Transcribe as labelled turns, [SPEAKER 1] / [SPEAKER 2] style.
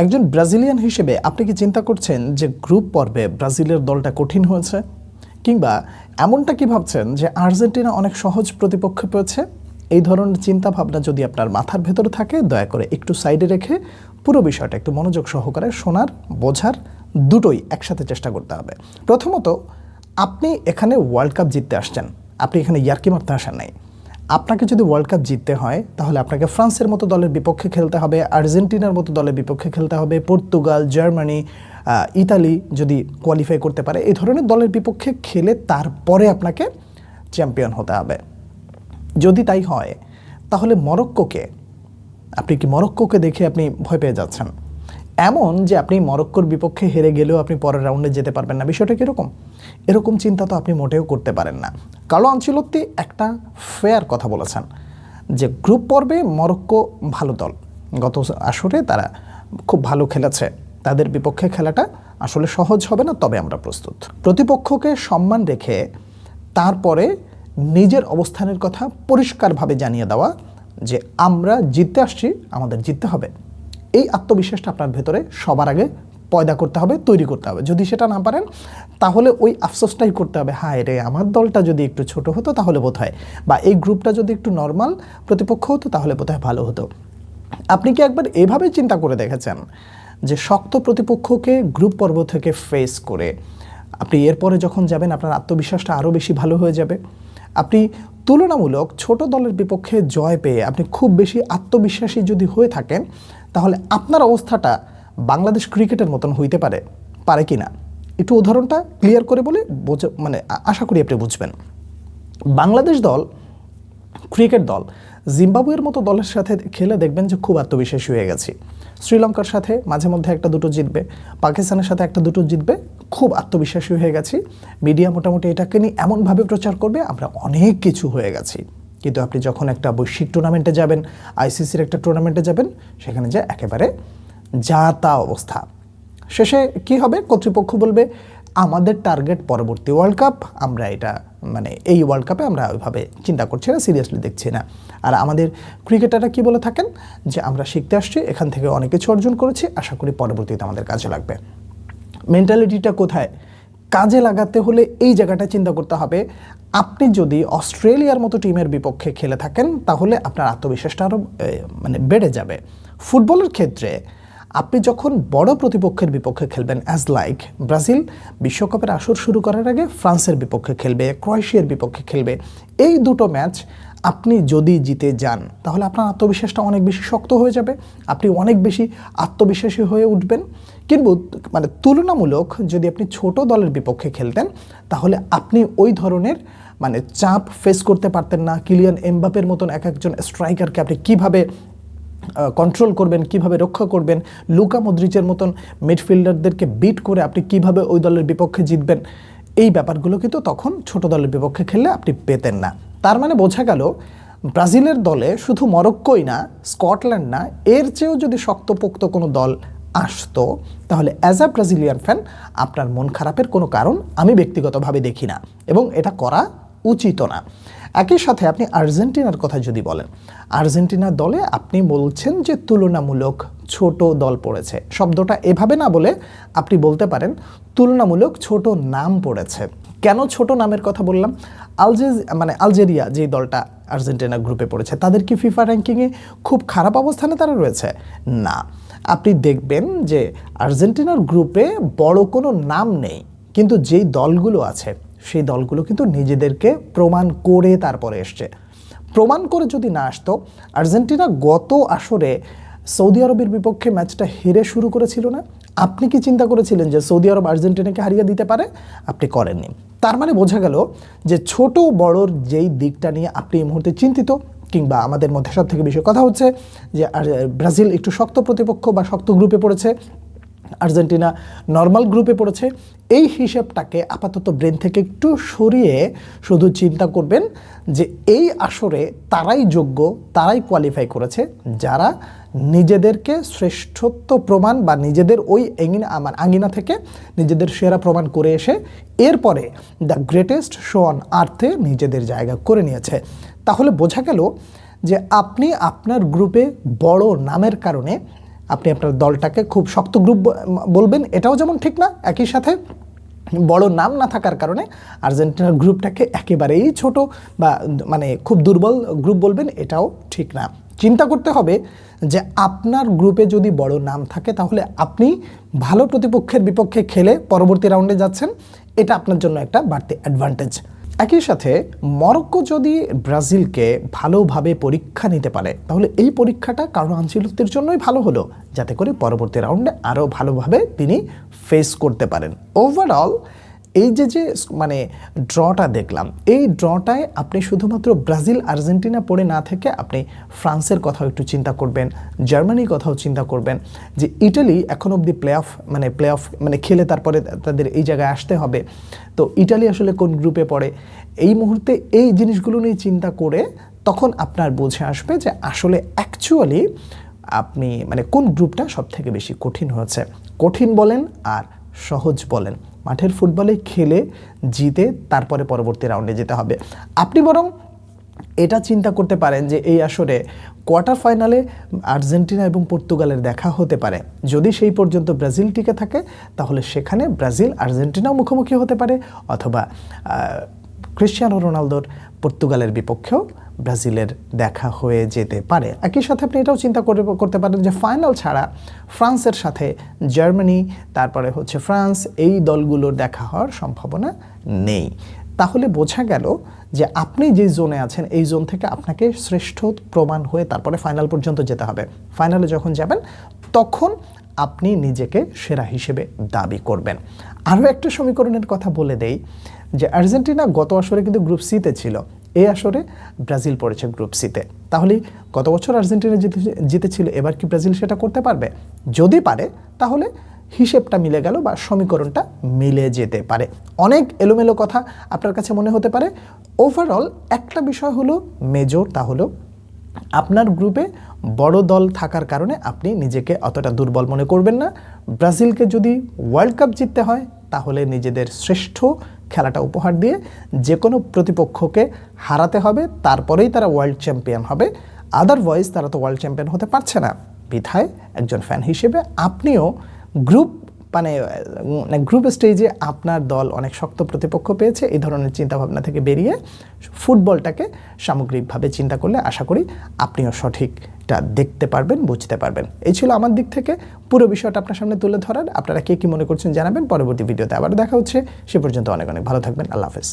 [SPEAKER 1] একজন ব্রাজিলিয়ান হিসেবে আপনি কি চিন্তা করছেন যে গ্রুপ পর্বে ব্রাজিলের দলটা কঠিন হয়েছে? কিংবা এমনটা কি ভাবছেন যে আর্জেন্টিনা অনেক সহজ প্রতিপক্ষ পেয়েছে? এই ধরনের চিন্তা ভাবনা যদি আপনার মাথার ভেতরে থাকে, দয়া করে একটু সাইডে রেখে পুরো বিষয়টা একটু মনোযোগ সহকারে শোনার, বোঝার দুটোই একসাথে চেষ্টা করতে হবে। প্রথমত, আপনি এখানে ওয়ার্ল্ড কাপ জিততে আসছেন। আপনি এখানে ইয়ার্কি মারতে আসেন নাই। আপনাকে যদি ওয়ার্ল্ড কাপ জিততে হয়, তাহলে আপনাকে ফ্রান্সের মতো দলের বিপক্ষে খেলতে হবে, আর্জেন্টিনার মতো দলের বিপক্ষে খেলতে হবে, পর্তুগাল, জার্মানি ইতালি যদি কোয়ালিফাই করতে পারে, এই ধরনের দলের বিপক্ষে খেলে তারপরে আপনাকে চ্যাম্পিয়ন হতে হবে। যদি তাই হয়, তাহলে মরক্কোকে, আপনি কি মরক্কোকে দেখে আপনি ভয় পেয়ে যাচ্ছেন? এমন যে আপনি মরক্কোর বিপক্ষে হেরে গেলেও আপনি পরের রাউন্ডে যেতে পারবেন না। বিষয়টা কীরকম এরকম? চিন্তা তো আপনি মোটেও করতে পারেন না। কালো আঞ্চলত্তি একটা ফেয়ার কথা বলেছেন যে গ্রুপ পর্বে মরক্কো ভালো দল। গত আসরে তারা খুব ভালো খেলেছে। তাদের বিপক্ষে খেলাটা আসলে সহজ হবে না, তবে আমরা প্রস্তুত। প্রতিপক্ষকে সম্মান রেখে তারপরে নিজের অবস্থানের কথা পরিষ্কারভাবে জানিয়ে দেওয়া যে আমরা জিততে আসছি, আমাদের জিততে হবে। এই আত্মবিশ্বাসটা আপনার ভেতরে সবার আগে পয়দা করতে হবে, তৈরি করতে হবে। যদি সেটা না পারেন, তাহলে ওই আফসোসটাই করতে হবে, হায় রে, আমার দলটা যদি একটু ছোট হতো তাহলে বোধ হয় বা, এই গ্রুপটা যদি একটু নর্মাল প্রতিপক্ষ হতো তাহলে বোধ হয় ভালো হতো। আপনি কি একবার এভাবে চিন্তা করে দেখেছেন যে শক্ত প্রতিপক্ষকে গ্রুপ পর্ব থেকে ফেস করে আপনি এরপরে যখন যাবেন, আপনার আত্মবিশ্বাসটা আরও বেশি ভালো হয়ে যাবে? আপনি তুলনামূলক ছোট দলের বিপক্ষে জয় পেয়ে আপনি খুব বেশি আত্মবিশ্বাসী যদি হয়ে থাকেন, তাহলে আপনার অবস্থাটা বাংলাদেশ ক্রিকেটের মতন হইতে পারে পারে কি না একটু উদাহরণটা ক্লিয়ার করে বলে বোঝা মানে আশা করি আপনি বুঝবেন। বাংলাদেশ দল, ক্রিকেট দল, জিম্বাবুয়ের মতো দলের সাথে খেলে দেখবেন যে খুব আত্মবিশ্বাসী হয়ে গেছি। শ্রীলঙ্কার সাথে মাঝে মধ্যে একটা দুটো জিতবে, পাকিস্তানের সাথে একটা দুটো জিতবে, খুব আত্মবিশ্বাসী হয়ে গেছি। মিডিয়া মোটামুটি এটাকে নিয়ে এমনভাবে প্রচার করবে, আমরা অনেক কিছু হয়ে গেছি। কিন্তু আপনি যখন একটা বৈশ্বিক টুর্নামেন্টে যাবেন আইসিসির একটা টুর্নামেন্টে যাবেন, সেখানে যে একেবারে যা তা অবস্থা। শেষে কি হবে? কর্তৃপক্ষ বলবে, আমাদের টার্গেট পরবর্তী ওয়ার্ল্ড কাপ আমরা এটা মানে এই ওয়ার্ল্ড কাপে আমরা ওইভাবে চিন্তা করছি না সিরিয়াসলি দেখছি না। আর আমাদের ক্রিকেটাররা কি বলে থাকেন? যে আমরা শিখতে আসছি, এখান থেকে অনেক কিছু অর্জন করেছি, আশা করি পরবর্তীতে আমাদের কাজে লাগবে। মেন্টালিটিটা কোথায়? কাজে লাগাতে হলে এই জায়গাটা চিন্তা করতে হবে, আপনি যদি অস্ট্রেলিয়ার মতো টিমের বিপক্ষে খেলে থাকেন, তাহলে আপনার আত্মবিশ্বাসটা আরও মানে বেড়ে যাবে। ফুটবলের ক্ষেত্রে আপনি যখন বড় প্রতিপক্ষের বিপক্ষে খেলবেন অ্যাজ লাইক ব্রাজিল বিশ্বকাপের আসর শুরু করার আগে ফ্রান্সের বিপক্ষে খেলবে, ক্রোয়েশিয়ার বিপক্ষে খেলবে। এই দুটো ম্যাচ আপনি যদি জিতে যান, তাহলে আপনার আত্মবিশ্বাসটা অনেক বেশি শক্ত হয়ে যাবে, আপনি অনেক বেশি আত্মবিশ্বাসী হয়ে উঠবেন। কিন্তু মানে তুলনামূলক যদি আপনি ছোট দলের বিপক্ষে খেলতেন, তাহলে আপনি ওই ধরনের মানে চাপ ফেস করতে পারতেন না। কিলিয়ান এমবাপের মতন এক একজন স্ট্রাইকারকে আপনি কীভাবে কন্ট্রোল করবেন, কীভাবে রক্ষা করবেন, লুকা মদ্রিচের মতন মিডফিল্ডারদেরকে বিট করে আপনি কীভাবে ওই দলের বিপক্ষে জিতবেন, এই ব্যাপারগুলো কিন্তু তখন ছোট দলের বিপক্ষে খেললে আপনি পেতেন না। তার মানে বোঝা গেল, ব্রাজিলের দলে শুধু মরক্কোই না, স্কটল্যান্ড না, এর চেয়েও যদি শক্তপোক্ত কোনো দল আসতো, তাহলে অ্যাজ আ ব্রাজিলিয়ান ফ্যান আপনার মন খারাপের কোনো কারণ আমি ব্যক্তিগতভাবে দেখি না এবং এটা করা উচিত না। একই সাথে আপনি আর্জেন্টিনার কথা যদি বলেন আর্জেন্টিনার দলে আপনি বলছেন যে তুলনামূলক ছোট দল পড়েছে। শব্দটা এভাবে না বলে আপনি বলতে পারেন, তুলনামূলক ছোট নাম পড়েছে। কেন ছোট নামের কথা বললাম? আলজে মানে আলজেরিয়া যে দলটা আর্জেন্টিনা গ্রুপে পড়েছে, তাদের কি ফিফা র্যাঙ্কিংয়ে খুব খারাপ অবস্থানে তারা রয়েছে? না। আপনি দেখবেন যে আর্জেন্টিনার গ্রুপে বড় কোনো নাম নেই, কিন্তু যেই দলগুলো আছে সেই দলগুলো কিন্তু নিজেদেরকে প্রমাণ করে তারপরে এসছে। প্রমাণ করে যদি না আসতো, আর্জেন্টিনা গত আসরে সৌদি আরবের বিপক্ষে ম্যাচটা হেরে শুরু করেছিল না? আপনি কি চিন্তা করেছিলেন যে সৌদি আরব আর্জেন্টিনাকে হারিয়ে দিতে পারে? আপনি করেননি। তার মানে বোঝা গেল যে ছোট বড়র যেই দিকটা নিয়ে আপনি এই মুহূর্তে চিন্তিত, কিংবা আমাদের মধ্যে সব থেকে বেশি কথা হচ্ছে যে ব্রাজিল একটু শক্ত প্রতিপক্ষ বা শক্ত গ্রুপে পড়েছে। আর্জেন্টিনা নর্মাল গ্রুপে পড়েছে। এই হিসেবটাকে আপাতত ব্রেন থেকে একটু সরিয়ে শুধু চিন্তা করবেন যে এই আসরে তারাই যোগ্য, তারাই কোয়ালিফাই করেছে। যারা নিজেদেরকে শ্রেষ্ঠত্ব প্রমাণ বা নিজেদের ওই এঙ্গিনা আমার আঙ্গিনা থেকে নিজেদের সেরা প্রমাণ করে এসে এরপরে দ্য গ্রেটেস্ট শো অন আর্থে নিজেদের জায়গা করে নিয়েছে। তাহলে বোঝা গেল যে আপনি আপনার গ্রুপে বড় নামের কারণে আপনি আপনার দলটাকে খুব শক্ত গ্রুপ বলবেন। এটাও যেমন ঠিক না, একই সাথে বড় নাম না থাকার কারণে আর্জেন্টিনার গ্রুপটাকে একেবারেই ছোট বা মানে খুব দুর্বল গ্রুপ বলবেন, এটাও ঠিক না। চিন্তা করতে হবে যে আপনার গ্রুপে যদি বড় নাম থাকে, তাহলে আপনি ভালো প্রতিপক্ষের বিপক্ষে খেলে পরবর্তী রাউন্ডে যাচ্ছেন। এটা আপনার জন্য একটা বাড়তি অ্যাডভান্টেজ একই সাথে মরক্কো যদি ব্রাজিলকে ভালোভাবে পরীক্ষা নিতে পারে, তাহলে এই পরীক্ষাটা কারণ আঞ্চলিকদের জন্যই ভালো হলো, যাতে করে পরবর্তী রাউন্ডে আরও ভালোভাবে তিনি ফেস করতে পারেন। ওভারঅল এই যে যে মানে ড্রটা দেখলাম, এই ড্রটায় আপনি শুধুমাত্র ব্রাজিল, আর্জেন্টিনা পড়ে না থেকে আপনি ফ্রান্সের কথাও একটু চিন্তা করবেন, জার্মানির কথাও চিন্তা করবেন যে ইটালি এখন অবধি প্লে অফ মানে প্লে অফ মানে খেলে তারপরে তাদের এই জায়গায় আসতে হবে। তো ইটালি আসলে কোন গ্রুপে পড়ে? এই মুহূর্তে এই জিনিসগুলো নিয়ে চিন্তা করে তখন আপনার বুঝে আসবে যে আসলে অ্যাকচুয়ালি আপনি মানে কোন গ্রুপটা সব থেকে বেশি কঠিন হয়েছে। কঠিন বলেন আর সহজ বলেন। মাঠের ফুটবলে খেলে, জিতে তারপরে পরবর্তী রাউন্ডে যেতে হবে। আপনি বরং এটা চিন্তা করতে পারেন যে এই আসরে কোয়ার্টার ফাইনালে আর্জেন্টিনা এবং পর্তুগালের দেখা হতে পারে। যদি সেই পর্যন্ত ব্রাজিল টিকে থাকে, তাহলে সেখানে ব্রাজিল আর্জেন্টিনাও মুখোমুখি হতে পারে অথবা ক্রিশ্চিয়ানো রোনালদোর পর্তুগালের বিপক্ষেও ব্রাজিলের দেখা হয়ে যেতে পারে। একই সাথে আপনি এটাও চিন্তা করে করতে পারেন যে ফাইনাল ছাড়া ফ্রান্সের সাথে জার্মানি, তারপরে হচ্ছে ফ্রান্স, এই দলগুলোর দেখা হওয়ার সম্ভাবনা নেই। তাহলে বোঝা গেল যে আপনি যে জোনে আছেন, এই জোন থেকে আপনাকে শ্রেষ্ঠ প্রমাণ হয়ে তারপরে ফাইনাল পর্যন্ত যেতে হবে। ফাইনালে যখন যাবেন, তখন আপনি নিজেকে সেরা হিসেবে দাবি করবেন। আরও একটা সমীকরণের কথা বলে দেই যে আর্জেন্টিনা গত আসরে কিন্তু গ্রুপ সিতে ছিল। এই আসরে ব্রাজিল পড়েছে গ্রুপ সিতে। তাহলে গত বছর আর্জেন্টিনা জিতে জিতেছিল, এবার কি ব্রাজিল সেটা করতে পারবে? যদি পারে, তাহলে হিসেবটা মিলে গেল বা সমীকরণটা মিলে যেতে পারে। অনেক এলোমেলো কথা আপনার কাছে মনে হতে পারে। ওভারঅল একটা বিষয় হলো মেজর তা হলো আপনার গ্রুপে বড় দল থাকার কারণে আপনি নিজেকে অতটা দুর্বল মনে করবেন না। ব্রাজিলকে যদি ওয়ার্ল্ড কাপ জিততে হয়, তাহলে নিজেদের শ্রেষ্ঠ খেলাটা উপহার দিয়ে যে কোনো প্রতিপক্ষকে হারাতে হবে, তারপরেই তারা ওয়ার্ল্ড চ্যাম্পিয়ন হবে। আদারওয়াইজ তারা তো ওয়ার্ল্ড চ্যাম্পিয়ন হতে পারছে না। বিধায় একজন ফ্যান হিসেবে আপনিও গ্রুপ মানে গ্রুপ স্টেজে আপনার দল অনেক শক্ত প্রতিপক্ষ পেয়েছে, এই ধরনের চিন্তাভাবনা থেকে বেরিয়ে ফুটবলটাকে সামগ্রিকভাবে চিন্তা করলে আশা করি আপনিও সঠিকটা দেখতে পারবেন, বুঝতে পারবেন। এই ছিল আমার দিক থেকে। পুরো বিষয়টা আপনার সামনে তুলে ধরার। আপনারা কে কী মনে করছেন জানাবেন। পরবর্তী ভিডিওতে আবার দেখা হচ্ছে। সে পর্যন্ত অনেক অনেক ভালো থাকবেন। আল্লাহ হাফেজ।